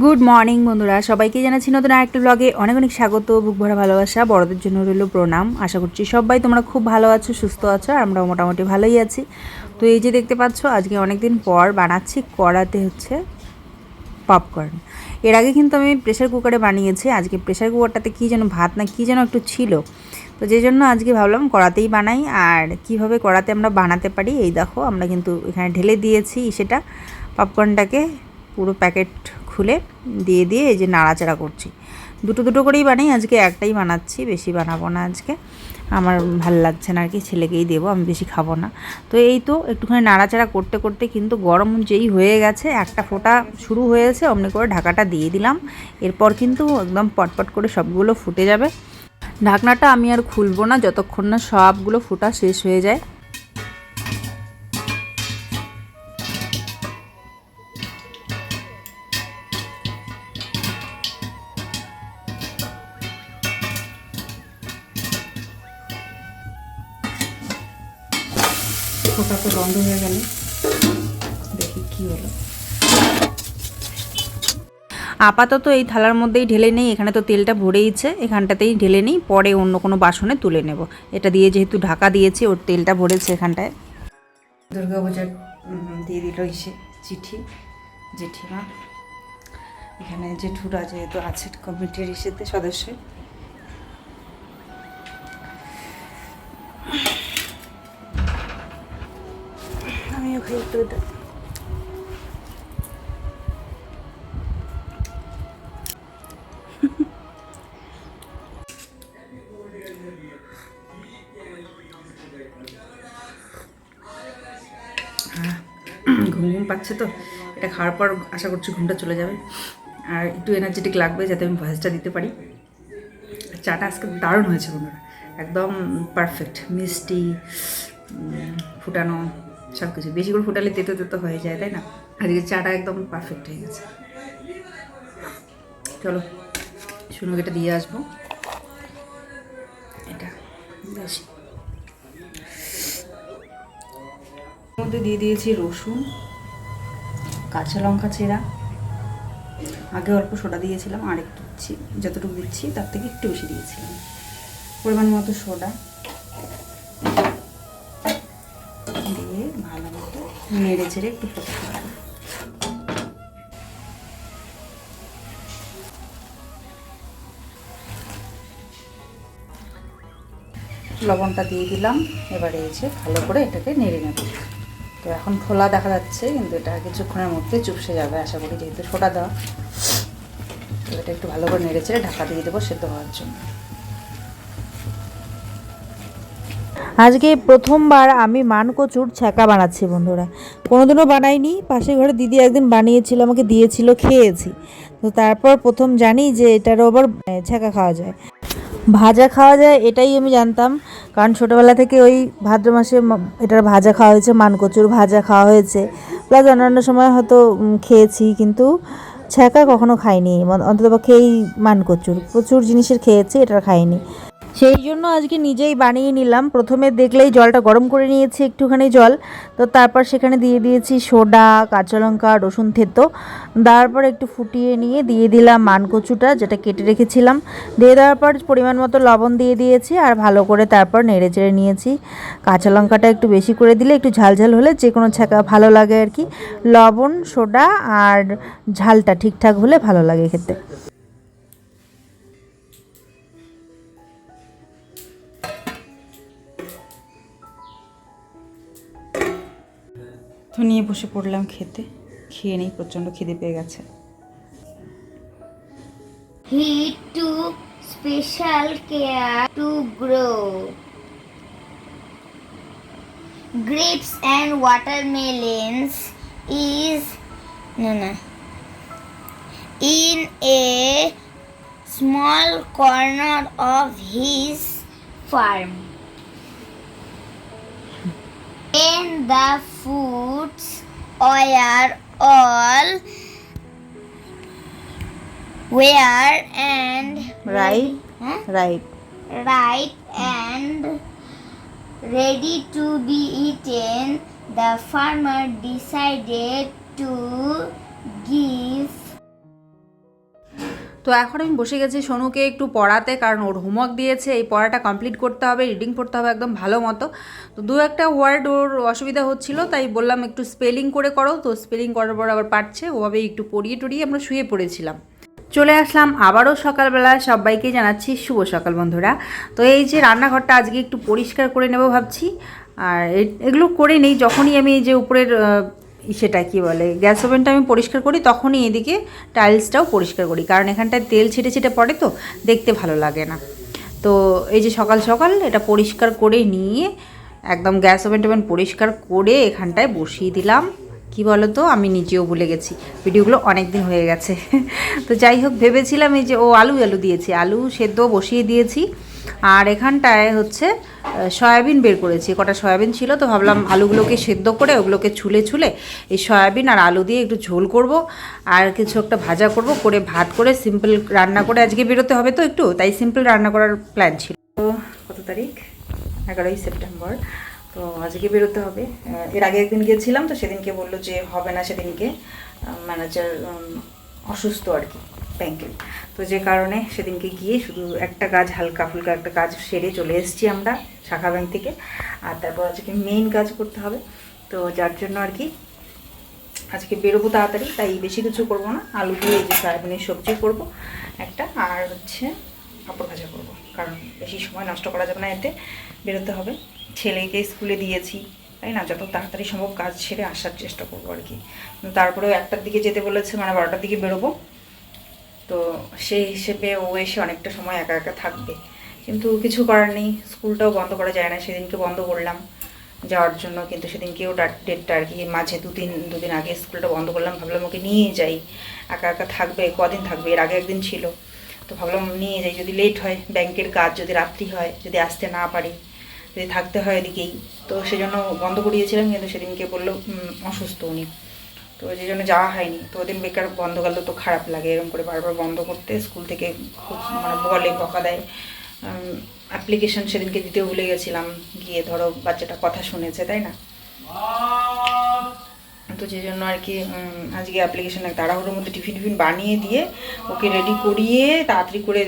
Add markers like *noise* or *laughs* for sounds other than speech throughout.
Good morning বন্ধুরা। সবাইকে জানাচ্ছি নতুন আরেকটা ব্লগে অনেক অনেক স্বাগত, বুক ভরা ভালোবাসা, বড়দের জন্য রইল প্রণাম। আশা করছি সবাই তোমরা খুব ভালো আছো, সুস্থ আছো, আর আমরাও মোটামুটি ভালোই আছি। তো এই যে দেখতে পাচ্ছ, আজকে অনেক দিন পর বানাচ্ছি কড়াতে হচ্ছে পপকর্ন এর আগে কিন্তু আমি প্রেশার কুকারে বানিয়েছি। আজকে প্রেশার কুকারটাতে কী যেন ভাত না কী যেন একটু ছিল। তো যে জন্য আজকে ভাবলাম কড়াতেই বানাই। আর কীভাবে কড়াতে আমরা বানাতে পারি, এই দেখো, আমরা কিন্তু এখানে ঢেলে দিয়েছি সেটা পপকর্নটাকে পুরো প্যাকেট খুলে দিয়ে দিয়ে এই যে নাড়াচাড়া করছি। দুটো দুটো করেই বানাই, আজকে একটাই বানাচ্ছি, বেশি বানাবো না আজকে। আমার ভালো লাগছে না আর কি, ছেলেকেই দেবো, আমি বেশি খাব না। তো এই তো একটুখানি নাড়াচাড়া করতে করতে কিন্তু গরম যেই হয়ে গেছে, একটা ফোঁটা শুরু হয়েছে, অমনি করে ঢাকাটা দিয়ে দিলাম। এরপর কিন্তু একদম পটপট করে সবগুলো ফুটে যাবে। ঢাকনাটা আমি আর খুলবো না, যতক্ষণ না সবগুলো ফোটা শেষ হয়ে যায়। তো বন্ধ হয়ে গেল। দেখি কি হলো। আপাতত এই থালার মধ্যেই ঢেলে নেই এখানে তো তেলটা ভরেইছে এখানটাতেই ঢেলে নেই পরে অন্য কোনো বাসনে তুলে নেব। এটা দিয়ে যেহেতু ঢাকা দিয়েছি ওর তেলটা ভরেছে এখানটায়। দুর্গাপূজার দিয়ে দিল ইসে চিঠি জেঠিমা। এখানে জেঠুরা যেহেতু আছে কমিটির ইসেতে সদস্য। আমিও খাই একটু এটা ঘুম ঘুম পাচ্ছে তো। এটা খাওয়ার পর আশা করছি ঘুমটা চলে যাবে। আর একটু এনার্জেটিক লাগবে যাতে আমি ভয়েসটা দিতে পারি। চাটা আজকে দারুণ হয়েছে বন্ধুরা। একদম পারফেক্ট মিষ্টি ফুটানো। সব কিছু বেশি করে ফুটালে তেতো তেতো হয়ে যায়, তাই না? আজকে চাটা একদম পারফেক্ট হয়ে গেছে। চলো শুনুক এটা দিয়ে আসব। এটা মধ্যে দিয়ে দিয়েছি রসুন, কাঁচা লঙ্কা চেরা। আগে অল্প সোডা দিয়েছিলাম, আর একটু দিচ্ছি, যতটুকু দিচ্ছি, তার থেকে একটু বেশি দিয়েছিলাম। পরিমাণ মতো সোডা। নেড়ে চেড়ে একটু ফোটাতে হবে লবণটা দিয়ে দিলাম, এবারে এসে ভালো করে এটাকে নেড়ে নেব। তো এখন খোলা দেখা যাচ্ছে, কিন্তু এটা কিছুক্ষণের মধ্যে চুপসে যাবে, আশা করি যেহেতু সোডা দেওয়া। তো এটা একটু ভালো করে নেড়ে চেড়ে ঢাকা দিয়ে দেবো সেদ্ধ হওয়ার জন্য। আজকে প্রথমবার আমি মান কচুর ছ্যাঁকা বানাচ্ছি, বন্ধুরা। কোনোদিনও বানাইনি। পাশের ঘরে দিদি একদিন বানিয়েছিল, আমাকে দিয়েছিল, খেয়েছি। তো তারপর প্রথম জানি যে এটারও আবার ছ্যাঁকা খাওয়া যায়। ভাজা খাওয়া যায়, এটাই আমি জানতাম। কারণ ছোটোবেলা থেকে ওই ভাদ্র মাসে এটার ভাজা খাওয়া হয়েছে মান কচুর ভাজা খাওয়া হয়েছে। প্লাস অন্যান্য সময় হয়তো খেয়েছি, কিন্তু ছ্যাঁকা কখনো খাইনি। অন্তত পক্ষে এই মান কচুর প্রচুর জিনিসের খেয়েছি এটা খাইনি। সেই জন্য আজকে নিজেই বানিয়ে নিলাম। প্রথমে দেখলেই জলটা গরম করে নিয়েছি একটুখানি জল। তো তারপর সেখানে দিয়ে দিয়েছি সোডা, কাঁচা লঙ্কা, রসুন থেতো। তারপর একটু ফুটিয়ে নিয়ে দিয়ে দিলাম মানকচুটা যেটা কেটে রেখেছিলাম। দিয়ে দেওয়ার পর পরিমাণ মতো লবণ দিয়ে দিয়েছি আর ভালো করে তারপর নেড়ে চেড়ে নিয়েছি। কাঁচা লঙ্কাটা একটু বেশি করে দিলে একটু ঝাল ঝাল হলে যে কোনো ছাকা ভালো লাগে আর কি। লবণ, সোডা আর ঝালটা ঠিকঠাক হলে ভালো লাগে খেতে। নিয়ে বসে পড়লাম খেতে। খেয়ে নেই, প্রচণ্ড খিদে পেয়ে গেছে। To special care to grow grapes and watermelons is না না in a small corner of his farm In the foods are all where and right huh? right right and ready to be eaten the farmer decided to give তো এখন আমি বসে গেছি সোনুকে একটু পড়াতে, কারণ ওর হোমওয়ার্ক দিয়েছে। এই পড়াটা কমপ্লিট করতে হবে রিডিং পড়তে হবে একদম ভালো মতো। তো দু একটা ওয়ার্ড ওর অসুবিধা হচ্ছিল, তাই বললাম একটু স্পেলিং করে করো। তো স্পেলিং করার পর আবার পারছে ওভাবে একটু পড়িয়ে টড়িয়ে আমরা শুয়ে পড়েছিলাম। চলে আসলাম আবারও সকালবেলা, সবাইকে জানাচ্ছি শুভ সকাল বন্ধুরা। তো এই যে রান্নাঘরটা আজকে একটু পরিষ্কার করে নেব ভাবছি। আর এগুলো করে নেই, যখনই আমি এই যে উপরের সেটা কি বলে, গ্যাস ওভেনটা আমি পরিষ্কার করি, তখনই এদিকে টাইলসটাও পরিষ্কার করি, কারণ এখানটায় তেল ছিটে ছিটে পড়ে তো, দেখতে ভালো লাগে না। তো এই যে সকাল সকাল এটা পরিষ্কার করে নিয়ে, একদম গ্যাস ওভেন টোভেন পরিষ্কার করে এখানটায় বসিয়ে দিলাম। কি বলো তো আমি নিজেও ভুলে গেছি, ভিডিওগুলো অনেক দিন হয়ে গেছে। *laughs* তো যাই হোক, ভেবেছিলাম এই যে ও আলু আলু দিয়েছি, আলু সেদ্ধ বসিয়ে দিয়েছি। আর এখানটায় হচ্ছে সয়াবিন বের করেছি। কটা সয়াবিন ছিল, তো ভাবলাম আলুগুলোকে সেদ্ধ করে ওগুলোকে ছুলে ছুলে এই সয়াবিন আর আলু দিয়ে একটু ঝোল করব আর কিছু একটা ভাজা করব, করে ভাত করে সিম্পল রান্না করে আজকে বেরোতে হবে তো একটু, তাই সিম্পল রান্না করার প্ল্যান ছিল। তো কত তারিখ? এগারোই সেপ্টেম্বর। তো আজকে বেরোতে হবে। এর আগে একদিন গিয়েছিলাম, তো সেদিনকে বলল যে হবে না সেদিনকে। ম্যানেজার অসুস্থ আর কি। ব্যাংকের তো যে কারণে সেদিনকে গিয়ে শুধু একটা কাজ হালকা ফুলকা একটা কাজ সেরে চলে এসেছি আমরা শাখা ব্যাংক থেকে। আর তারপর আজকে মেইন কাজ করতে হবে। তো যার জন্য আর কি আজকে বেরোবো তাড়াতাড়ি, তাই বেশি কিছু করব না। আলু দিয়ে যে সয়াবিনের সবজি করব একটা, আর হচ্ছে কাপড় ভাজা করব। কারণ বেশি সময় নষ্ট করা যাবে না এতে, বেরোতে হবে। ছেলেকে স্কুলে দিয়েছি, তাই না? যত তাড়াতাড়ি সম্ভব কাজ সেরে আসার চেষ্টা করব আর কি। তারপরেও একটার দিকে যেতে বলেছে মানে বারোটার দিকে বেরোবো। তো সেই হিসেবে ও এসে অনেকটা সময় একা একা থাকবে। কিন্তু কিছু করার নেই, স্কুলটাও বন্ধ করা যায় না, সেদিনকে বন্ধ করলাম। যাওয়ার জন্য কিন্তু সেদিনকেও ডেটটা আর কি, মাঝে দুদিন দুদিন আগে স্কুলটা বন্ধ করলাম, ভাবলাম ওকে নিয়ে যাই। একা একা থাকবে, কদিন থাকবে? এর আগে একদিন ছিল। তো ভাবলাম নিয়ে যাই, যদি লেট হয়, ব্যাংকের কাজ যদি রাত্রি হয়, যদি আসতে না পারি, যদি থাকতে হয় এদিকেই তো সেজন্য বন্ধ করিয়েছিলাম, কিন্তু সেদিনকে বলল অসুস্থ উনি। তো যে জন্য যাওয়া হয়নি। তো ওদিন বেকার বন্ধ গেল তো খারাপ লাগে এরকম করে বারবার বন্ধ করতে স্কুল থেকে খুব মানে বলে বকা দেয়। অ্যাপ্লিকেশন সেদিনকে দিতে ভুলে গেছিলাম, গিয়ে ধরো বাচ্চাটা কথা শুনেছে, তাই না? তো যে জন্য আর কি আজকে অ্যাপ্লিকেশন এক তাড়াহুড়োর মধ্যে টিফিন টিফিন বানিয়ে দিয়ে ওকে রেডি করিয়ে তাড়াতাড়ি করে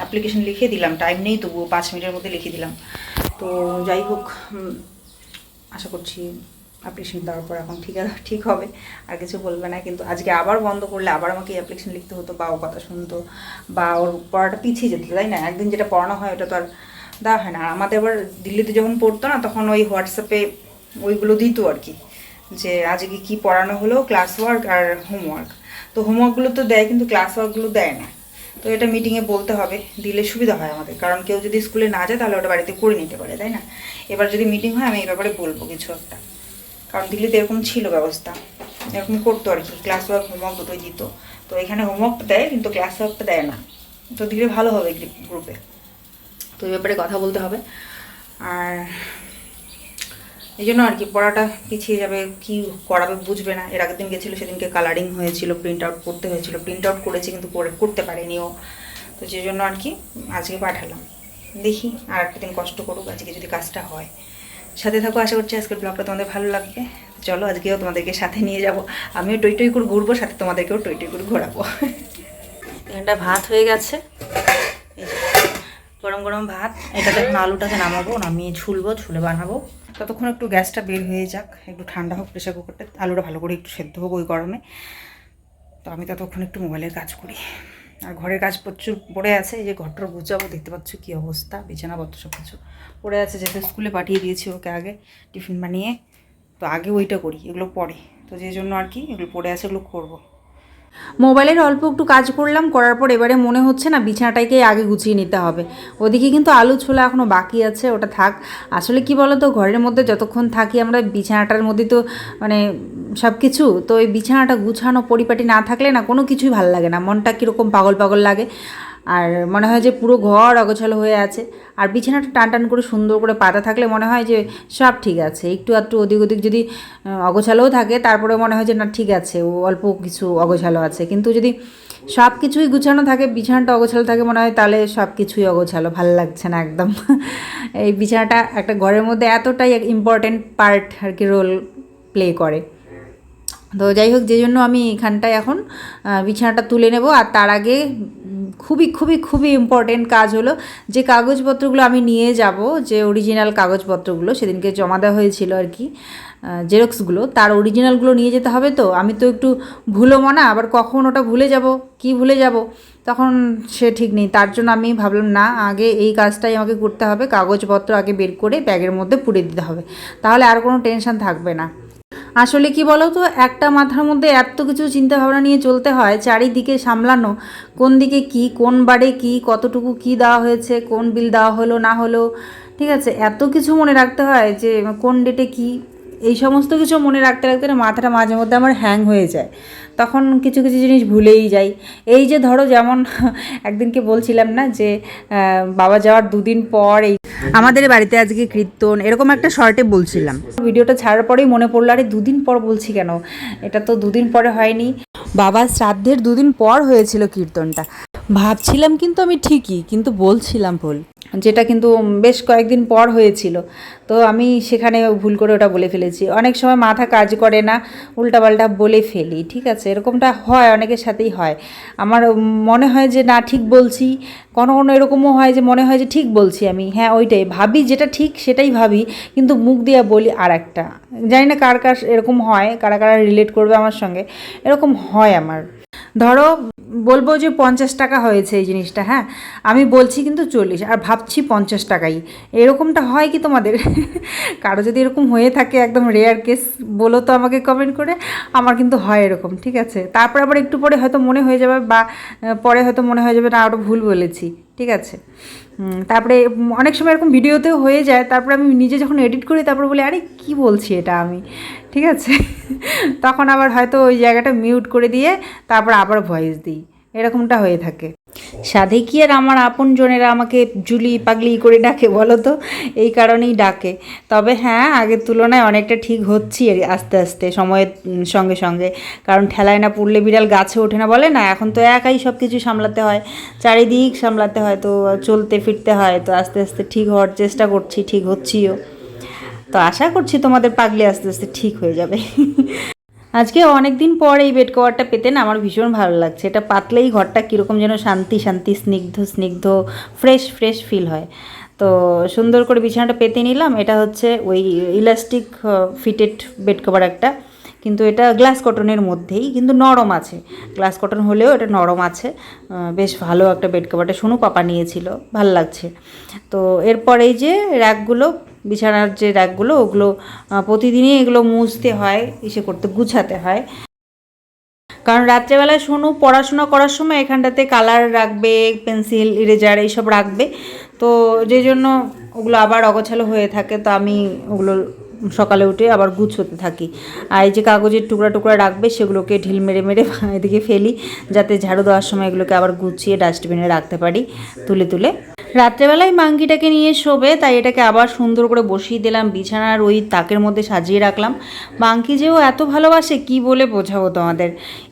অ্যাপ্লিকেশন লিখে দিলাম। টাইম নেই তবুও, পাঁচ মিনিটের মধ্যে লিখে দিলাম। তো যাই হোক আশা করছি অ্যাপ্লিকেশন দেওয়ার পর এখন ঠিক ঠিক হবে, আর কিছু বলবে না। কিন্তু আজকে আবার বন্ধ করলে আবার আমাকে অ্যাপ্লিকেশন লিখতে হতো বা ও কথা শুনতো বা ওর পড়াটা পিছিয়ে যেত, তাই না? একদিন যেটা পড়ানো হয় ওটা তো আর দেওয়া হয় না। আর আমাদের আবার দিল্লিতে যখন পড়তো না, তখন ওই হোয়াটসঅ্যাপে ওইগুলো দিত আর কি, যে আজকে কি পড়ানো হলো ক্লাস ওয়ার্ক আর হোমওয়ার্ক তো হোমওয়ার্কগুলো তো দেয়, কিন্তু ক্লাস ওয়ার্কগুলো দেয় না। তো এটা মিটিংয়ে বলতে হবে, দিলে সুবিধা হয় আমাদের। কারণ কেউ যদি স্কুলে না যায়, তাহলে ওটা বাড়িতে করে নিতে পারে, তাই না? এবার যদি মিটিং হয়, আমি এই ব্যাপারে বলব কিছু একটা। কারণ দিল্লিতে এরকম ছিল ব্যবস্থা। এরকম করতো আর কি ক্লাস ওয়ার্ক হোমওয়ার্ক দুটোই দিত। তো এখানে হোমওয়ার্কটা দেয়, কিন্তু ক্লাস ওয়ার্কটা দেয় না। তো দিলে ভালো হবে গ্রুপে তো এই ব্যাপারে কথা বলতে হবে। আর এই জন্য আর কি পড়াটা পিছিয়ে যাবে, কি করাবে বুঝবে না। এর আগের দিন গেছিল, সেদিনকে কালারিং হয়েছিল প্রিন্ট আউট করতে হয়েছিল। প্রিন্ট আউট করেছি, কিন্তু করে- করতে পারিনি ও। তো যে জন্য আর কি আজকে পাঠালাম। দেখি আর একটা দিন কষ্ট করুক, আজকে যদি কাজটা হয়। সাথে থাকো আশা করছি আজকের ব্লগটা তোমাদের ভালো লাগবে। চলো আজকেও তোমাদেরকে সাথে নিয়ে যাব। আমিও টই টই করে ঘুরবো সাথে তোমাদেরকেও টই টই করে ঘোরাবো। এখানটা ভাত হয়ে গেছে। গরম গরম ভাত। এটাতে এখন আলুটাকে নামাবো নামিয়ে ছুলবো ছুলে বানাবো। ততক্ষণ একটু গ্যাসটা বের হয়ে যাক একটু ঠান্ডা হোক প্রেশার কুকারটা আলুটা ভালো করে একটু সেদ্ধ হোক ওই গরমে। তো আমি ততক্ষণ একটু মোবাইলের কাজ করি। আর ঘরের কাজ প্রচুর পড়ে আছে, এই যে ঘরটার গুছাবো, দেখতে পাচ্ছ কী অবস্থা, বিছানাপত্র সব কিছু পড়ে আছে, যেহেতু স্কুলে পাঠিয়ে দিয়েছি ওকে আগে টিফিন বানিয়ে, তো আগে ওইটা করি, এগুলো পড়ে তো যে জন্য আর কি এগুলো পড়ে আছে, এগুলো করব। মোবাইলের অল্প একটু কাজ করলাম, করার পর এবারে মনে হচ্ছে না বিছানাটাকে আগে গুছিয়ে নিতে হবে। ওদিকে কিন্তু আলু ছোলা এখনও বাকি আছে, ওটা থাক। আসলে কি বলো তো ঘরের মধ্যে যতক্ষণ থাকি আমরা, বিছানাটার মধ্যে তো মানে সব কিছু তো ওই বিছানাটা গুছানো পরিপাটি না থাকলে না কোনো কিছুই ভালো লাগে না। মনটা কীরকম পাগল পাগল লাগে। আর মনে হয় যে পুরো ঘর অগোছালো হয়ে আছে। আর বিছানাটা টান টান করে সুন্দর করে পাতা থাকলে মনে হয় যে সব ঠিক আছে। একটু একটু ওদিক ওদিক যদি অগোছালোও থাকে তারপরে মনে হয় যে না, ঠিক আছে, ও অল্প কিছু অগোছালো আছে। কিন্তু যদি সব কিছুই গুছানো থাকে, বিছানাটা অগোছালো থাকে মনে হয় তাহলে সব কিছুই অগোছালো। ভালো লাগছে না একদম। *laughs* এই বিছানাটা একটা ঘরের মধ্যে এতটাই ইম্পর্টেন্ট পার্ট আর কি রোল প্লে করে। তো যাই হোক, যে জন্য আমি এখানটায় এখন বিছানাটা তুলে নেব। আর তার আগে খুবই খুবই খুবই ইম্পর্টেন্ট কাজ হলো যে কাগজপত্রগুলো আমি নিয়ে যাব, যে অরিজিনাল কাগজপত্রগুলো, সেদিনকে জমা দেওয়া হয়েছিল আর কি জেরক্সগুলো তার অরিজিনালগুলো নিয়ে যেতে হবে তো, আমি তো একটু ভুলো মনা, আবার কখন ওটা ভুলে যাব, কি ভুলে যাব, তখন সে ঠিক নেই, তার জন্য আমি ভাবলাম, না, আগে এই কাজটাই আমাকে করতে হবে, কাগজপত্র আগে বের করে ব্যাগের মধ্যে পুড়ে দিতে হবে, তাহলে আর কোনো টেনশন থাকবে না। আসলে কি বলো তো একটা মাথার মধ্যে এত কিছু চিন্তা ভাবনা নিয়ে চলতে হয়, চারিদিকে সামলানো, কোন দিকে কি, কোন বারে কি, কতটুকু কি দেওয়া হয়েছে, কোন বিল দেওয়া হলো, না হলো, ঠিক আছে? এত কিছু মনে রাখতে হয় যে কোন ডেটে কি এই সমস্ত কিছু মনে রাখতে রাখতে না মাথাটা মাঝে মধ্যে আমার হ্যাং হয়ে যায়। তখন কিছু কিছু জিনিস ভুলেই যাই। এই যে ধরো যেমন *laughs* একদিনকে বলছিলাম না যে বাবা যাওয়ার দুদিন পর এই আমাদের বাড়িতে আজকে কীর্তন, এরকম একটা শর্টে বলছিলাম। ভিডিওটা ছাড়ার পরেই মনে পড়ল, আরে দুদিন পর বলছি কেন? এটা তো দুদিন পরে হয়নি। বাবার শ্রাদ্ধের দুদিন পর হয়েছিল কীর্তনটা। ভাবছিলাম কিন্তু আমি ঠিকই, কিন্তু বলছিলাম ভুল। যেটা কিন্তু বেশ কয়েকদিন পর হয়েছিল। তো আমি সেখানে ভুল করে ওটা বলে ফেলেছি। অনেক সময় মাথা কাজ করে না, উল্টাপাল্টা বলে ফেলি, ঠিক আছে? এরকমটা হয়, অনেকের সাথেই হয়। আমার মনে হয় যে, না, ঠিক বলছি। কোনো কোনো এরকমও হয় যে, মনে হয় যে, ঠিক বলছি আমি। হ্যাঁ ওইটাই। ভাবি যেটা ঠিক, সেটাই ভাবি, কিন্তু মুখ দিয়ে বলি আর একটা জানি না কার কার এরকম হয়, কারা কারা রিলেট করবে আমার সঙ্গে। এরকম হয় আমার। ধরো বলব যে পঞ্চাশ টাকা হয়েছে এই জিনিসটা হ্যাঁ? আমি বলছি কিন্তু চল্লিশ, আর ভাবছি পঞ্চাশ টাকাই। এরকমটা হয় কি তোমাদের? *laughs* কারও যদি এরকম হয়ে থাকে একদম রেয়ার কেস বলো তো আমাকে কমেন্ট করে। আমার কিন্তু হয় এরকম, ঠিক আছে? তারপর আবার একটু পরে হয়তো মনে হয়ে যাবে বা পরে হয়তো মনে হয়ে যাবে না আরও ভুল বলেছি। ঠিক আছে? তারপরে অনেক সময় এরকম ভিডিওতেও হয়ে যায়, তারপরে আমি নিজে যখন এডিট করি, তারপর বলি, আরে, কি বলছি এটা আমি? ঠিক আছে? *laughs* তখন আবার হয়তো ওই জায়গাটা মিউট করে দিয়ে তারপর আবার ভয়েস দিই। এরকমটা হয়ে থাকে। সাধে কি আর আমার আপন জনেরা আমাকে জুলি পাগলি করে ডাকে বলো তো? এই কারণেই ডাকে। তবে হ্যাঁ আগের তুলনায় অনেকটা ঠিক হচ্ছি আস্তে আস্তে, সময়ের সঙ্গে সঙ্গে। কারণ ঠেলায় না পড়লে বিড়াল গাছে ওঠে না বলে না, এখন তো একাই সব কিছু সামলাতে হয়। চারিদিক সামলাতে হয়, তো চলতে ফিরতে হয়, তো আস্তে আস্তে ঠিক হওয়ার চেষ্টা করছি, ঠিক হচ্ছিও। তো আশা করছি তোমাদের পাগলি আস্তে আস্তে ঠিক হয়ে যাবে। আজকে অনেক দিন পর এই বেড কভারটা পেতে না আমার ভীষণ ভালো লাগছে। এটা পাতলেই ঘরটা কীরকম যেন শান্তি শান্তি, স্নিগ্ধ স্নিগ্ধ ফ্রেশ ফ্রেশ ফিল হয়। তো সুন্দর করে বিছানাটা পেতে নিলাম। এটা হচ্ছে ওই ইলাস্টিক ফিটেড বেড কভার একটা। কিন্তু এটা গ্লাস কটনের মধ্যেই, কিন্তু নরম আছে। গ্লাস কটন হলেও এটা নরম আছে। বেশ ভালো একটা বেড কভারটা সোনু পাপা নিয়েছিল। ভালো লাগছে। তো এরপর এই যে র্যাকগুলো বিছানার যে র্যাকগুলো, ওগুলো প্রতিদিনই এগুলো মুছতে হয় ইসে করতে, গুছাতে হয়। কারণ রাত্রেবেলায় সোনু পড়াশোনা করার সময় এখানটাতে কালার রাখবে, পেন্সিল, ইরেজার এইসব রাখবে। তো যে জন্য ওগুলো আবার অগোছালো হয়ে থাকে, তো আমি ওগুলো সকালে উঠে আবার গুছোতে থাকি। আর এই যে কাগজের টুকরা টুকরা রাখবে, সেগুলোকে ঢিল মেরে মেরে এদিকে ফেলি, যাতে ঝাড়ু দেওয়ার সময় এগুলোকে আবার গুছিয়ে ডাস্টবিনে রাখতে পারি, তুলে তুলে। রাত্রেবেলায় মাঙ্কিটাকে নিয়ে শোবে, তাই এটাকে আবার সুন্দর করে বসিয়ে দিলাম, বিছানার ওই তাকের মধ্যে সাজিয়ে রাখলাম। মাঙ্কি যেও এত ভালোবাসে, কি বলে বোঝাবো তোমাদের?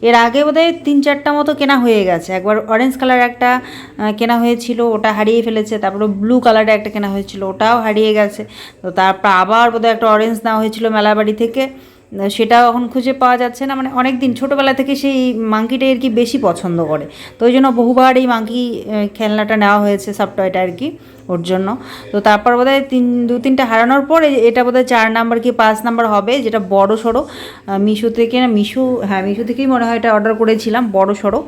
এর আগে বোধহয় তিন চারটা মতো কেনা হয়ে গেছে। একবার অরেঞ্জ কালার একটা কেনা হয়েছিল, ওটা হারিয়ে ফেলেছে, তারপরে ব্লু কালারের একটা কেনা হয়েছিল, ওটাও হারিয়ে গেছে। তো তারপর আবার বোধহয় একটা অরেঞ্জ নেওয়া হয়েছিল মেলাবাড়ি থেকে। সেটাও এখন খুঁজে পাওয়া যাচ্ছে না। মানে অনেক দিন ছোটোবেলা থেকে সেই মাঙ্কিটাই আর কি বেশি পছন্দ করে। তো ওই জন্য বহুবার এই মাঙ্কি খেলনাটা নেওয়া হয়েছে সফটওয়্যারটা আর কি। ওর জন্য। তো তারপর বোধহয় তিন, দু তিনটা হারানোর পর এটা বোধহয় চার নাম্বার কি পাঁচ নাম্বার হবে, যেটা বড় সড়ো। মিশো থেকে না, মিশো হ্যাঁ মিশো থেকেই মনে হয় এটা অর্ডার করেছিলাম, বড় সড়ো।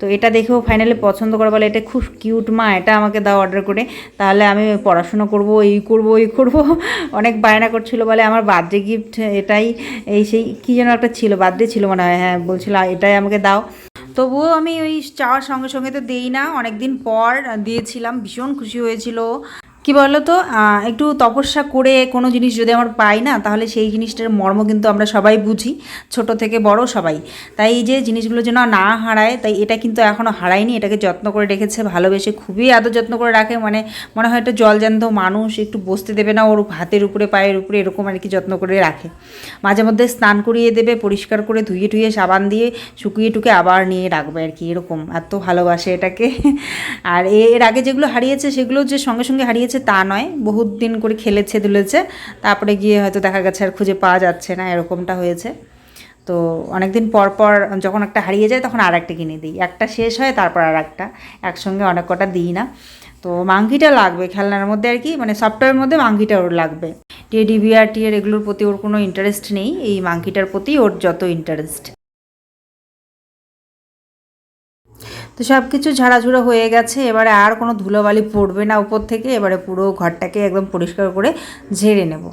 তো এটা দেখেও ফাইনালি পছন্দ করে বলে, এটা খুব কিউট মা, এটা আমাকে দাও অর্ডার করে। তাহলে আমি পড়াশুনো করব, এই করব এই করব। *laughs* অনেক বায়না করছিল বলে, আমার বার্থডে গিফট এটাই, এই সেই, কী যেন একটা ছিল বার্থডে ছিল মনে হয় হ্যাঁ বলছিল এটাই আমাকে দাও। তবুও আমি ওই চাওয়ার সঙ্গে সঙ্গে তো দেই না। অনেক দিন পর দিয়েছিলাম, ভীষণ খুশি হয়েছিল। কি বলো তো একটু তপস্যা করে কোনো জিনিস যদি আমার পাই না, তাহলে সেই জিনিসটার মর্ম কিন্তু আমরা সবাই বুঝি। ছোট থেকে বড় সবাই। তাই এই যে জিনিসগুলো যেন না হারায়, তাই এটা কিন্তু এখনও হারায়নি। এটাকে যত্ন করে রেখেছে, ভালোবেসে খুবই আদর যত্ন করে রাখে। মানে মনে হয় একটা জলজান্ত মানুষ, একটু বসতে দেবে না, ওর হাতের উপরে, পায়ের উপরে, এরকম আর কি যত্ন করে রাখে। মাঝে মধ্যে স্নান করিয়ে দেবে, পরিষ্কার করে ধুয়ে টুয়ে সাবান দিয়ে শুকিয়ে টুকে আবার নিয়ে রাখবে আর কি, এরকম। এত ভালোবাসে এটাকে। আর এর আগে যেগুলো হারিয়েছে, সেগুলো যে সঙ্গে সঙ্গে হারিয়েছে তা নয়, বহুত দিন করে খেলেছে, দুলেছে। তারপরে গিয়ে হয়তো দেখা গেছে আর খুঁজে পাওয়া যাচ্ছে না, এরকমটা হয়েছে। তো অনেক দিন পর পর যখন একটা হারিয়ে যায় তখন আর একটা কিনে দিই। একটা শেষ হয়, তারপর আর একটা একসঙ্গে অনেক কটা দিই না। তো মাংকিটা লাগবে, খেলনার মধ্যে আর কি মানে সফটওয়্যারের মধ্যে মাংকিটা ওর লাগবে। টেডি বিয়ার টিয়ার এগুলোর প্রতি ওর কোনো ইন্টারেস্ট নেই। এই মাংকিটার প্রতি ওর যত ইন্টারেস্ট তো সব কিছু ঝাড়াঝুড়ো হয়ে গেছে, এবারে আর কোনো ধুলোবালি পড়বে না উপর থেকে, এবারে পুরো ঘরটাকে একদম পরিষ্কার করে ঝেড়ে নেব।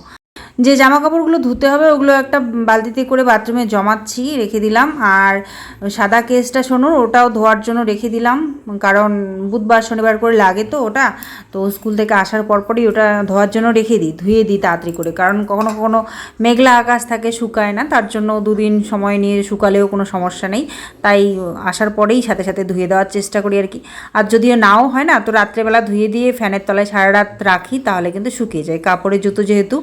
যে জামা কাপড়গুলো ধুতে হবে, ওগুলো একটা বালতিতে করে বাথরুমে জমাচ্ছি, রেখে দিলাম। আর সাদা কেসটা শোনুন ওটাও ধোয়ার জন্য রেখে দিলাম। কারণ বুধবার, শনিবার করে লাগে তো ওটা। তো স্কুল থেকে আসার পরপরই ওটা ধোয়ার জন্য রেখে দিই, ধুয়ে দিই তাড়াতাড়ি করে। কারণ কখনো কখনো মেঘলা আকাশ থাকে, শুকায় না। তার জন্য দুদিন সময় নিয়ে শুকালেও কোনো সমস্যা নেই। তাই আসার পরেই সাথে সাথে ধুয়ে দেওয়ার চেষ্টা করি আর কি। আর যদিও নাও হয় না, তো রাত্রেবেলা ধুয়ে দিয়ে ফ্যানের তলায় সারা রাত রাখি, তাহলে কিন্তু শুকিয়ে যায়। কাপড়ের জুতো যেহেতু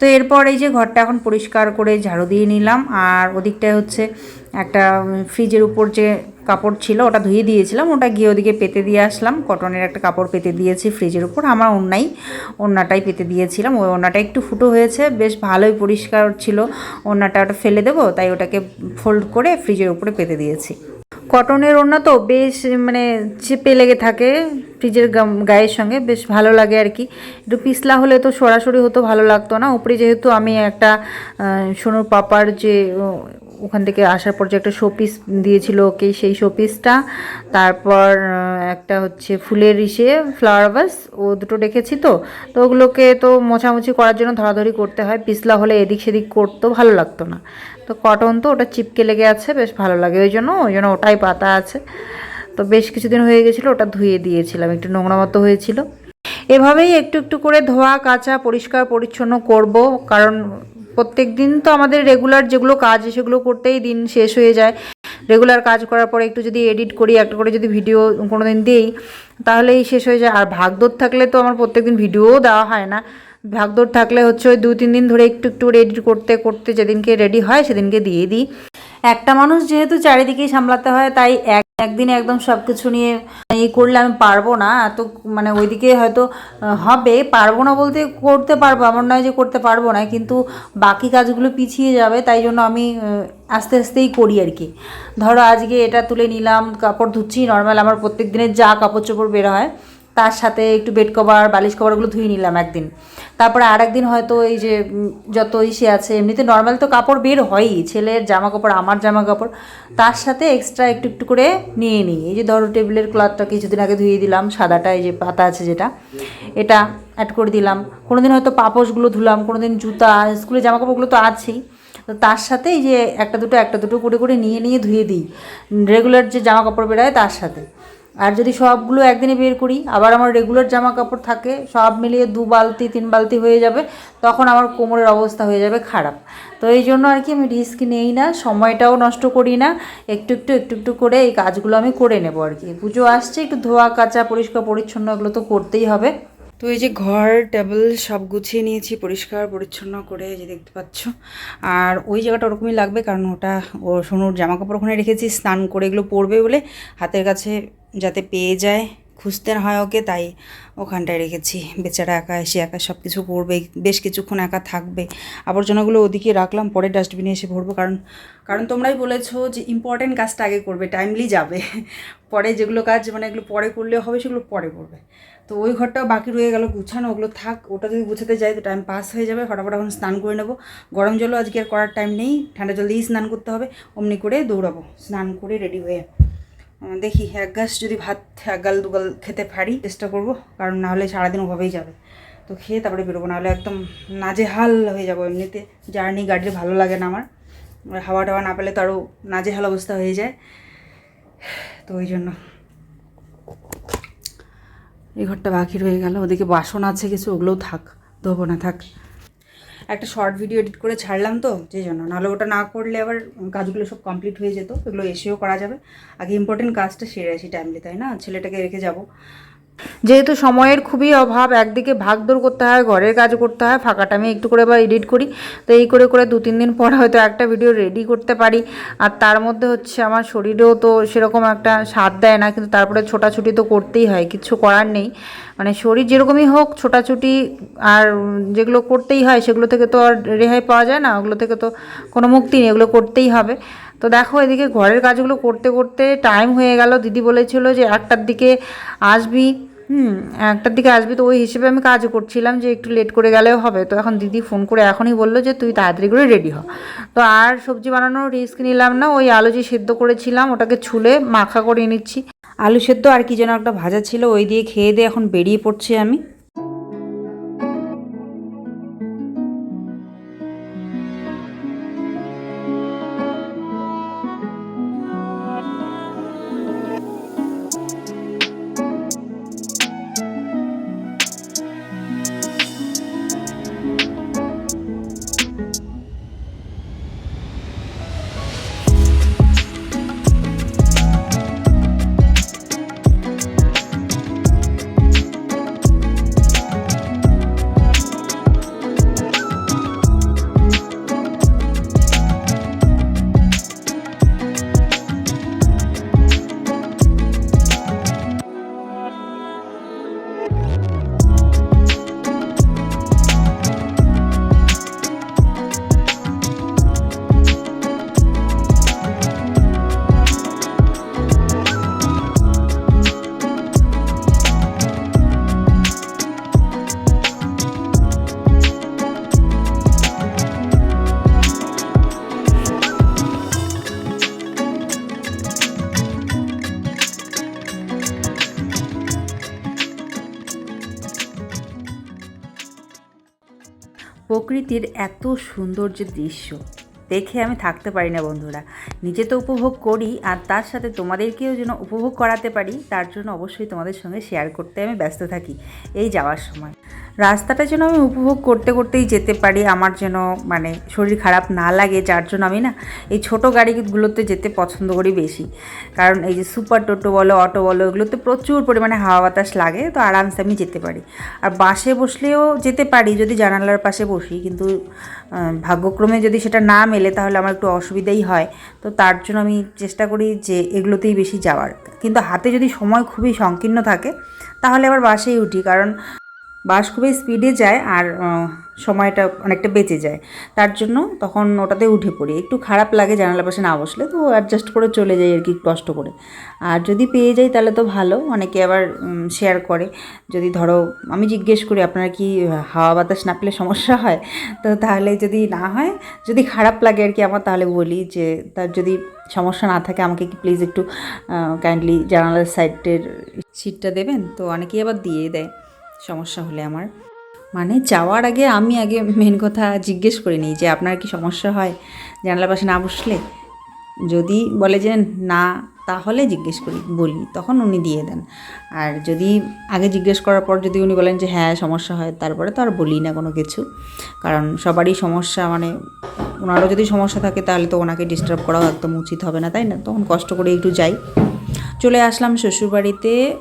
তো এরপর এই যে ঘরটা এখন পরিষ্কার করে ঝাড়ু দিয়ে নিলাম, আর ওদিকটায় হচ্ছে একটা ফ্রিজের উপর যে কাপড় ছিল ওটা ধুয়ে দিয়েছিলাম, ওটা গিয়ে ওদিকে পেতে দিয়ে আসলাম। কটনের একটা কাপড় পেতে দিয়েছি ফ্রিজের উপর, আমার অন্যাই ওড়নাটাই পেতে দিয়েছিলাম। ওই ওড়নাটা একটু ফুটো হয়েছে, বেশ ভালোই পরিষ্কার ছিল। ওড়নাটা ওটা ফেলে দেবো, তাই ওটাকে ফোল্ড করে ফ্রিজের উপরে পেতে দিয়েছি। কটনের ওড়না তো বেশ মানে চেপে লেগে থাকে ফ্রিজের গায়ের সঙ্গে, বেশ ভালো লাগে আর কি। একটু পিছলা হলে তো সরাসরি হতো, ভালো লাগতো না। উপরে যেহেতু আমি একটা সোনুর পাপার যে ওখান থেকে আসার পর যে একটা শোপিস দিয়েছিল ওকে, সেই শোপিসটা। তারপর একটা হচ্ছে ফুলের ইসে ফ্লাওয়ার ভাস ও দুটো রেখেছি তো। তো ওগুলোকে তো মোছামুছি করার জন্য ধরাধরি করতে হয়। পিছলা হলে এদিক সেদিক করতেও ভালো লাগতো না। তো কটন তো, ওটা চিপকে লেগে আছে, বেশ ভালো লাগে ওই জন্য ওই জন্য ওটাই পাতা আছে। তো বেশ কিছুদিন হয়ে গেছিল, ওটা ধুয়ে দিয়েছিলাম, একটু নোংরা মতো হয়েছিল। এভাবেই একটু একটু করে ধোয়া, কাচা, পরিষ্কার, পরিচ্ছন্ন করব, কারণ প্রত্যেক দিন তো আমাদের রেগুলার যেগুলো কাজ, সেগুলো করতেই দিন শেষ হয়ে যায়। রেগুলার কাজ করার পরে একটু যদি এডিট করি, একটা করে যদি ভিডিও কোনো দিন দিই, তাহলেই শেষ হয়ে যায়। আর ভাগদৌড় থাকলে তো আমার প্রত্যেকদিন ভিডিওও দেওয়া হয় না। ভাগদৌড় থাকলে হচ্ছে ওই দু তিন দিন ধরে একটু একটু এডিট করতে করতে যেদিনকে রেডি হয় সেদিনকে দিয়ে দিই। একটা মানুষ যেহেতু চারিদিকেই সামলাতে হয়, তাই এক, একদিনে একদম সব কিছু নিয়ে ই করলে আমি পারব না। এত মানে ওইদিকে হয়তো হবে, পারব না বলতে করতে পারব, এমন নয় যে করতে পারব না, কিন্তু বাকি কাজগুলো পিছিয়ে যাবে, তাই জন্য আমি আস্তে আস্তেই করি আর কি। ধরো আজকে এটা তুলে নিলাম, কাপড় ধুচ্ছি নর্মাল আমার প্রত্যেক দিনের যা কাপড় চোপড় বের হয় তার সাথে একটু বেড কভার বালিশ কভারগুলো ধুয়ে নিলাম একদিন। তারপরে আর একদিন হয়তো এই যে যত ইসে আছে, এমনিতে নর্মাল তো কাপড় বের হয়ই, ছেলের জামা কাপড় আমার জামা কাপড় তার সাথে এক্সট্রা একটু একটু করে নিয়ে নিই। এই যে ধরো টেবিলের ক্লথটা কিছুদিন আগে ধুয়ে দিলাম, সাদাটা, এই যে পাতা আছে যেটা, এটা অ্যাড করে দিলাম। কোনো দিন হয়তো পাপোশগুলো ধুলাম কোনো দিন জুতা, স্কুলের জামা কাপড়গুলো তো আছেই। তো তার সাথে এই যে একটা দুটো একটা দুটো করে করে নিয়ে নিয়ে ধুয়ে দিই। রেগুলার যে জামা কাপড় বেরোয় তার সাথে। আর যদি সবগুলো একদিনে বের করি, আবার আমার রেগুলার জামা কাপড় থাকে, সব মিলিয়ে দু বালতি, তিন বালতি হয়ে যাবে, তখন আমার কোমরের অবস্থা হয়ে যাবে খারাপ। তো এই জন্য আর কি আমি রিস্ক নেই না, সময়টাও নষ্ট করি না, একটু একটু একটু একটু করে এই কাজগুলো আমি করে নেব আর কি। পুজো আসছে, একটু ধোয়া, কাচা, পরিষ্কার পরিচ্ছন্ন এগুলো তো করতেই হবে। তো এই যে ঘর, টেবিল সব গুছিয়ে নিয়েছি, পরিষ্কার, পরিচ্ছন্ন করে যে দেখতে পাচ্ছ। আর ওই জায়গাটা ওরকমই লাগবে কারণ ওটা ও সোনুর জামা কাপড় ওখানে রেখেছি, স্নান করে এগুলো পরবে বলে হাতের কাছে যাতে পেয়ে যায়। খুঁজতে হয় ওকে, তাই ওখানটায় রেখেছি। বেচারা একা এসে একা সব কিছু করবে বেশ কিছুক্ষণ একা থাকবে। আবর্জনাগুলো ওদিকে রাখলাম, পরে ডাস্টবিনে এসে ভরবো। কারণ কারণ তোমরাই বলেছ যে ইম্পর্টেন্ট কাজটা আগে করবে টাইমলি যাবে। পরে যেগুলো কাজ মানে এগুলো পরে করলে হবে, সেগুলো পরে করবে। তো ওই ঘরটাও বাকি রয়ে গেল, গুছানো, ওগুলো থাক, ওটা যদি গুছাতে যাই তো টাইম পাস হয়ে যাবে, ফটাফট এখন স্নান করে নেব। গরম জলও আজকে আর করার টাইম নেই, ঠান্ডা জল দিয়েই স্নান করতে হবে, অমনি করে দৌড়াবো, স্নান করে রেডি হয়ে। দেখি, এক গাছ যদি ভাত, এক গাল দুগাল খেতে পারি, চেষ্টা করব, কারণ না হলে সারাদিন ওভাবেই যাবে। তো খেয়ে তারপরে বেরোবো, নাহলে একদম নাজেহাল হয়ে যাব এমনিতে, জার্নি গাড়ি ভালো লাগে না আমার। হাওয়া টাওয়া না পেলে তো আরও নাজেহাল অবস্থা হয়ে যায়। তো ওই জন্য। এই ঘরটা বাকি রয়ে গেল। ওদিকে বাসন আছে কিছু, ওগুলোও থাক, ধোবো না, থাক। একটা শর্ট ভিডিও এডিট করে ছাড়লাম তো, যে জন্য। নাহলে ওটা না করলে আবার কাজগুলো সব কমপ্লিট হয়ে যেত, এগুলো এসেও করা যাবে। আগে ইম্পর্টেন্ট কাজটা সেরে আসি টাইমলি তাই না? ছেলেটাকে রেখে যাব। যেহেতু সময়ের খুবই অভাব, একদিকে ভাগদৌড় করতে হয়, ঘরের কাজ করতে হয়, ফাঁকা টাইমে একটু করে বা এডিট করি। তো এই করে করে দু, তিন দিন পর হয়তো একটা ভিডিও রেডি করতে পারি। আর তার মধ্যে হচ্ছে আমার শরীরেও তো সেরকম একটা স্বাদ দেয় না, কিন্তু তারপরে ছোটাছুটি তো করতেই হয়, কিছু করার নেই। মানে শরীর যেরকমই হোক, ছোটাছুটি আর যেগুলো করতেই হয়, সেগুলো থেকে তো আর রেহাই পাওয়া যায় না, ওগুলো থেকে তো কোনো মুক্তি নেই এগুলো করতেই হবে। তো দেখো এদিকে ঘরের কাজগুলো করতে করতে টাইম হয়ে গেল। দিদি বলেছিল যে একটার দিকে আসবি, হুম, একটার দিকে আসবি। তো ওই হিসেবে আমি কাজ করছিলাম যে একটু লেট করে গেলেও হবে। তো এখন দিদি ফোন করে এখনই বলল যে তুই তাড়াতাড়ি করে রেডি হ। তো আর সবজি বানানোর রিস্ক নিলাম না। ওই আলু যে সেদ্ধ করেছিলাম ওটাকে ছুলে মাখা করে নিচ্ছি। আলু সেদ্ধ আর কি যেন একটা ভাজা ছিল, ওই দিয়ে খেয়ে দিয়ে এখন বেরিয়ে পড়ছি আমি। প্রকৃতির এত সুন্দর যে দৃশ্য। দেখে আমি থাকতে পারি না, বন্ধুরা। নিজে তো উপভোগ করি, আর তার সাথে তোমাদেরকেও যেন উপভোগ করাতে পারি, তার জন্য অবশ্যই তোমাদের সঙ্গে শেয়ার করতে আমি ব্যস্ত থাকি। এই যাওয়ার সময়। রাস্তাটা যেন আমি উপভোগ করতে করতেই যেতে পারি, আমার যেন মানে শরীর খারাপ না লাগে, যার জন্য আমি না এই ছোট গাড়িগুলোতে যেতে পছন্দ করি বেশি। কারণ এই যে সুপার টোটো বলো, অটো বলো, এগুলোতে প্রচুর পরিমাণে হাওয়া বাতাস লাগে, তো আরামসে আমি যেতে পারি। আর বাসে বসলেও যেতে পারি, যদি জানালার পাশে বসি, কিন্তু ভাগ্যক্রমে যদি সেটা না মেলে, তাহলে আমার একটু অসুবিধাই হয়। তো তার জন্য আমি চেষ্টা করি যে এগুলোতেই বেশি যাওয়ার। কিন্তু হাতে যদি সময় খুবই সংকীর্ণ থাকে, তাহলে আবার বাসেই উঠি, কারণ বাস খুবই স্পিডে যায় আর সময়টা অনেকটা বেঁচে যায়। তার জন্য তখন ওটাতে উঠে পড়ি। একটু খারাপ লাগে জানালা পাশে না বসলে, তো অ্যাডজাস্ট করে চলে যাই আর কি কষ্ট করে। আর যদি পেয়ে যাই তাহলে তো ভালো, অনেকে আবার শেয়ার করে। যদি ধরো, আমি জিজ্ঞেস করি, আপনার কি হাওয়া বাতাস না পেলে সমস্যা হয়? তো তাহলে যদি না হয়, যদি খারাপ লাগে আর কি আমার, তাহলে বলি যে, তার যদি সমস্যা না থাকে, আমাকে কি প্লিজ একটু কাইন্ডলি জানালার সাইডের সিটটা দেবেন? তো অনেকেই আবার দিয়ে দেয়। সমস্যা হলে আমার। মানে যাওয়ার আগে আমি আগে মেন কথা জিজ্ঞেস করে নিই যে আপনার কি সমস্যা হয়? জানালার পাশে না বসলে? যদি বলে যে না, তাহলে জিজ্ঞেস করি, বলি। তখন উনি দিয়ে দেন। আর যদি আগে জিজ্ঞেস করার পর যদি উনি বলেন যে হ্যাঁ সমস্যা হয়, তারপরে তো আর বলি না কোনো কিছু। কারণ সবারই সমস্যা মানে ওনারও যদি সমস্যা থাকে, তাহলে তো ওনাকে ডিস্টার্ব করাও একদম উচিত হবে না, তাই না? তখন কষ্ট করে একটু যাই। চলে আসলাম শ্বশুরবাড়িতে।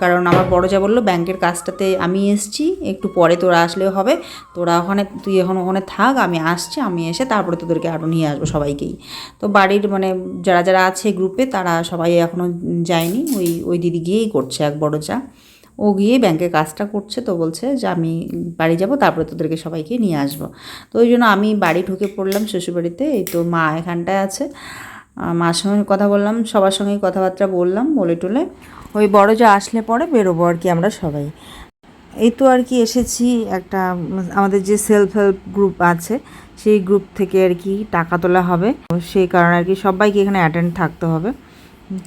কারণ আমার বড় যা বলল, ব্যাংকের কাজটাতে আমি এসছি, একটু পরে তোরা আসলেও হবে। তোরা ওখানে, তুই এখন ওখানে থাক, আমি আসছি, আমি এসে তারপরে তোদেরকে আরও নিয়ে আসব সবাইকেই। তো বাড়ির মানে যারা যারা আছে গ্রুপে তারা সবাই এখনও যায়নি, ওই ওই দিদি গিয়েই করছে এক বড় যা। ও গিয়ে ব্যাংকের কাজটা করছে, তো বলছে যে আমি বাড়ি যাব, তারপরে তোদেরকে সবাইকে নিয়ে আসব। তো ওই জন্য আমি বাড়ি ঢুকে পড়লাম শ্বশুরবাড়িতে, এই তো মা এখানটায় আছে। মার সঙ্গে কথা বললাম, সবার সঙ্গেই কথাবার্তা বললাম, বলে টলে ওই বড় যা আসলে পরে বেরোবো আর কি আমরা সবাই। এই তো আর কি এসেছি, একটা আমাদের যে সেলফ হেল্প গ্রুপ আছে, সেই গ্রুপ থেকে আর কি টাকা তোলা হবে। সেই কারণে আর কি সবাইকে এখানে অ্যাটেন্ড থাকতে হবে।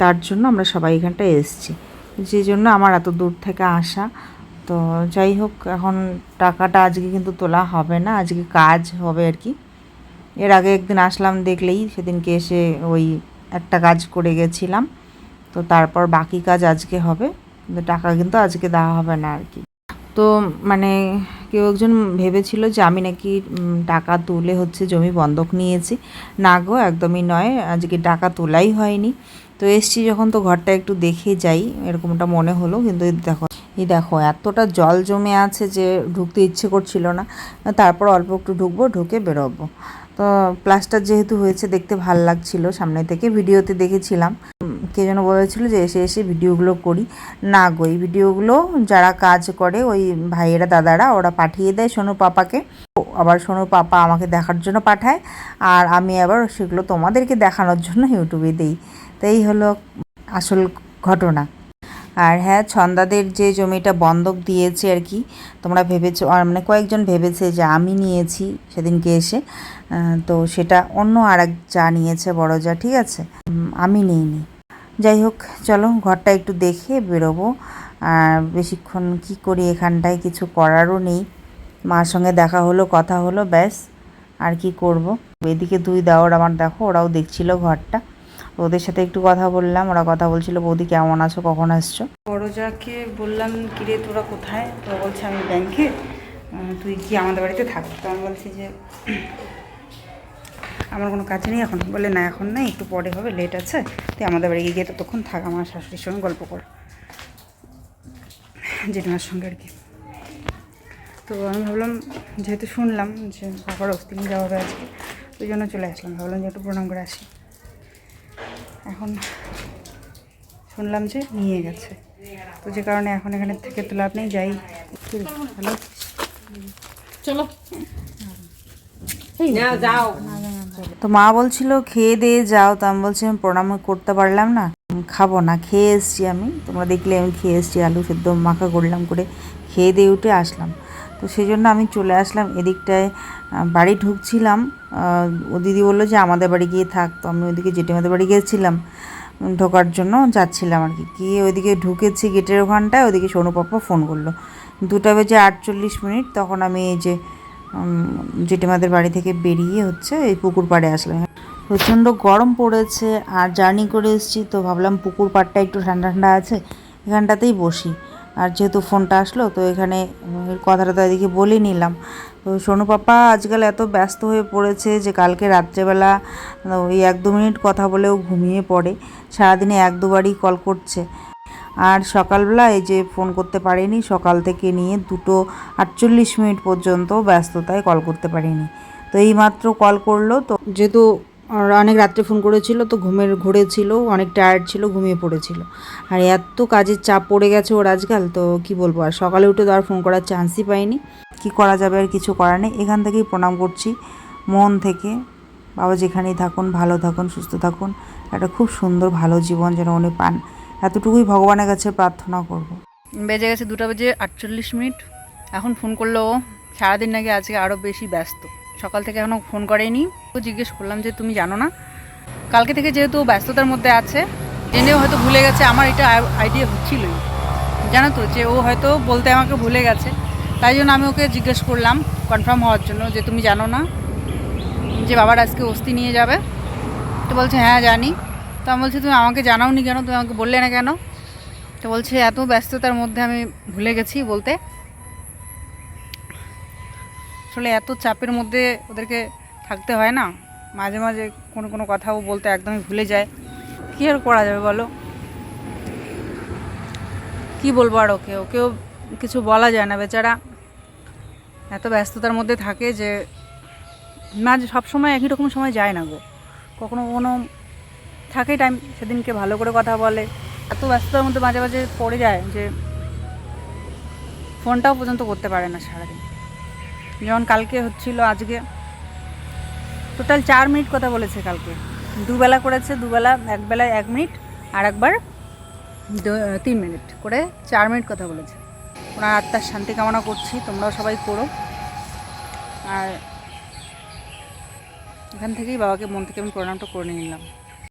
তার জন্য আমরা সবাই এখানটায় এসেছি। সেই জন্য আমার এত দূর থেকে আসা। তো যাই হোক, এখন টাকাটা আজকে কিন্তু তোলা হবে না, আজকে কাজ হবে আর কি। এর আগে একদিন আসলাম দেখলেই সেদিনকে এসে ওই একটা কাজ করে গেছিলাম। তো তারপর বাকি কাজ আজকে হবে। কিন্তু টাকা কিন্তু আজকে দেওয়া হবে না আর কি। তো মানে কেউ একজন ভেবেছিল যে আমি নাকি টাকা তুলে হচ্ছে জমি বন্ধক নিয়েছি। না গো, একদমই নয়। আজকে টাকা তোলাই হয়নি। তো এসছি যখন তো ঘরটা একটু দেখে যাই, এরকমটা মনে হলো। কিন্তু দেখো, এই দেখো, এতটা জল জমে আছে যে ঢুকতে ইচ্ছে করছিল না। তারপর অল্প একটু ঢুকবো, ঢুকে বেরোবো। তো প্লাস্টার যেহেতু হয়েছে, দেখতে ভালো লাগছিল। সামনে থেকে ভিডিওতে দেখেছিলাম। কে যেন বলেছিল যে এসে এসে ভিডিওগুলো করি। না গো, এই ভিডিওগুলো যারা কাজ করে, ওই ভাইয়েরা, দাদারা, ওরা পাঠিয়ে দেয় সোনু পাপাকে। আবার সোনু পাপা আমাকে দেখার জন্য পাঠায়। আর আমি আবার সেগুলো তোমাদেরকে দেখানোর জন্য *laughs* ইউটিউবে দিই। তো এই হলো আসল ঘটনা। আর হ্যাঁ ছন্দাদের যে জমিটা বন্ধক দিয়েছে আর কি, তোমরা ভেবেছো, আর মানে কয়েকজন ভেবেছে যে আমি নিয়েছি সেদিনকে এসে তো সেটা অন্য আর এক যা নিয়েছে বড় যা, ঠিক আছে? আমি নিইনি। যাই হোক, চলো ঘরটা একটু দেখে বেরোবো। আর বেশিক্ষণ কি করি এখানটায় কিছু করারও নেই। মার সঙ্গে দেখা হলো, কথা হলো, ব্যাস, আর কি করব? এদিকে দুই দেওয়ার আমার, দেখো, ওরাও দেখছিল ঘরটা। ওদের সাথে একটু কথা বললাম, ওরা কথা বলছিল, বৌদি কেমন আছো? কখন আসছো? বড়জাকে বললাম, কিরে, তোরা কোথায়? তো বলছে, আমি ব্যাংকে। তুই কি আমাদের বাড়িতে থাক। তো আমি বলছি যে, আমার কোনো কাজ নেই এখন। বলে, না, এখন নেই, একটু পরে হবে লেট আছে। তুই আমাদের বাড়ি গিয়ে ততক্ষণ থাক, আমার শাশুড়ির সঙ্গে গল্প কর। জেঠিমার সঙ্গে আর কি। তো আমি ভাবলাম, যেহেতু শুনলাম যে বাবার অস্থি নিয়ে যাওয়া হবে আজকে। ওই জন্য চলে আসলাম। ভাবলাম যে একটু প্রণাম করে আসি। এখন শুনলাম যে নিয়ে গেছে। তো যে কারণে এখন এখানে থেকে তো লাভ নেই যাই। হ্যালো? চলো। তো মা বলছিল খেয়ে দিয়ে যাও। তো আমি বলছি আমি প্রণাম করতে পারলাম না খাব না খেয়ে এসছি আমি। তোমরা দেখলে আমি খেয়ে এসছি আলু সেদ্ধ মাখা করলাম করে। খেয়ে দিয়ে উঠে আসলাম। তো সেই জন্য আমি চলে আসলাম। এদিকটায় বাড়ি ঢুকছিলাম। ও দিদি বলল যে আমাদের বাড়ি গিয়ে থাক। তো আমি ওদিকে জেঠিমাদের বাড়ি গিয়েছিলাম ঢোকার জন্য যাচ্ছিলাম আর কি। গিয়ে ওইদিকে ঢুকেছি গেটের ওখানটায়। ওদিকে সোনু পাপা ফোন করল। দুটা বেজে আটচল্লিশ মিনিট। তখন আমি এই যে জেঠিমাদের বাড়ি থেকে বেরিয়ে হচ্ছে এই পুকুর পাড়ে আসলাম। প্রচণ্ড গরম পড়েছে। আর জার্নি করে এসেছি। তো ভাবলাম পুকুর পাড়টা একটু ঠান্ডা ঠান্ডা আছে। এখানটাতেই বসি। আর যেহেতু ফোনটা আসলো, তো এখানে কথাটা তো এদিকে বলে নিলাম। তো সোনু পাপা আজকাল এত ব্যস্ত হয়ে পড়েছে যে কালকে রাত্রেবেলা ওই এক দু মিনিট কথা বলেও ঘুমিয়ে পড়ে। সারাদিনে এক দুবারই কল করছে। আর সকালবেলা এই যে ফোন করতে পারিনি, সকাল থেকে নিয়ে দুটো আটচল্লিশ মিনিট পর্যন্ত ব্যস্ততায় কল করতে পারিনি। তো এই মাত্র কল করল, তো যেহেতু অনেক রাত্রে ফোন করেছিল তো ঘুমের ঘুরেছিল অনেক টায়ার্ড ছিল, ঘুমিয়ে পড়েছিল। আর এত কাজের চাপ পড়ে গেছে ওর আজকাল, তো কি বলব, আর সকালে উঠে তো আর ফোন করার চান্সই পাইনি। কি করা যাবে আর কিছু করার নেই। এখান থেকেই প্রণাম করছি মন থেকে। বাবা যেখানেই থাকুন, ভালো থাকুন, সুস্থ থাকুন। একটা খুব সুন্দর, ভালো জীবন যেন উনি পান। এতটুকুই ভগবানের কাছে প্রার্থনা করব। বেজে গেছে দুটো বেজে আটচল্লিশ মিনিট। এখন ফোন করল সারাদিন নাকি আজকে আরও বেশি ব্যস্ত। সকাল থেকে এখনও ফোন করেনি। তো জিজ্ঞেস করলাম যে, তুমি জানো না? কালকে থেকে যেহেতু ব্যস্ততার মধ্যে আছে, জেনেও হয়তো ভুলে গেছে, আমার এটা আইডিয়া হচ্ছিলই। জানো তো যে, ও হয়তো বলতে আমাকে ভুলে গেছে। তাই জন্য আমি ওকে জিজ্ঞেস করলাম কনফার্ম হওয়ার জন্য যে, তুমি জানো না যে, বাবার আজকে অস্থি নিয়ে যাবে? তো বলছে হ্যাঁ জানি। তো আমি বলছি, তুমি আমাকে জানাওনি কেন? তুমি আমাকে বললে না কেন? তো বলছে, এত ব্যস্ততার মধ্যে আমি ভুলে গেছি বলতে। আসলে এত চাপের মধ্যে ওদেরকে থাকতে হয় না। মাঝে মাঝে কোনো কোনো কথাও বলতে একদমই ভুলে যায়। কী আর করা যাবে বলো? কি বলব আর ওকে? ওকেও কিছু বলা যায় না বেচারা। এত ব্যস্ততার মধ্যে থাকে যে যে সবসময় একই রকম সময় যায় না গো। কখনো কখনো থাকে টাইম সেদিনকে ভালো করে কথা বলে। এত ব্যস্ততার মধ্যে মাঝে মাঝে পড়ে যায় যে ফোনটাও পর্যন্ত করতে পারে না সারাদিন। যেমন কালকে হচ্ছিল আজকে টোটাল চার মিনিট কথা বলেছে কালকে। দুবেলা করেছে, দুবেলা, একবেলায় এক মিনিট, আর একবার তিন মিনিট করে চার মিনিট কথা বলেছে। ওনার আত্মার শান্তি কামনা করছি, তোমরাও সবাই করো। আর এখান থেকেই বাবাকে মন থেকে আমি প্রণামটা করে নিয়ে নিলাম।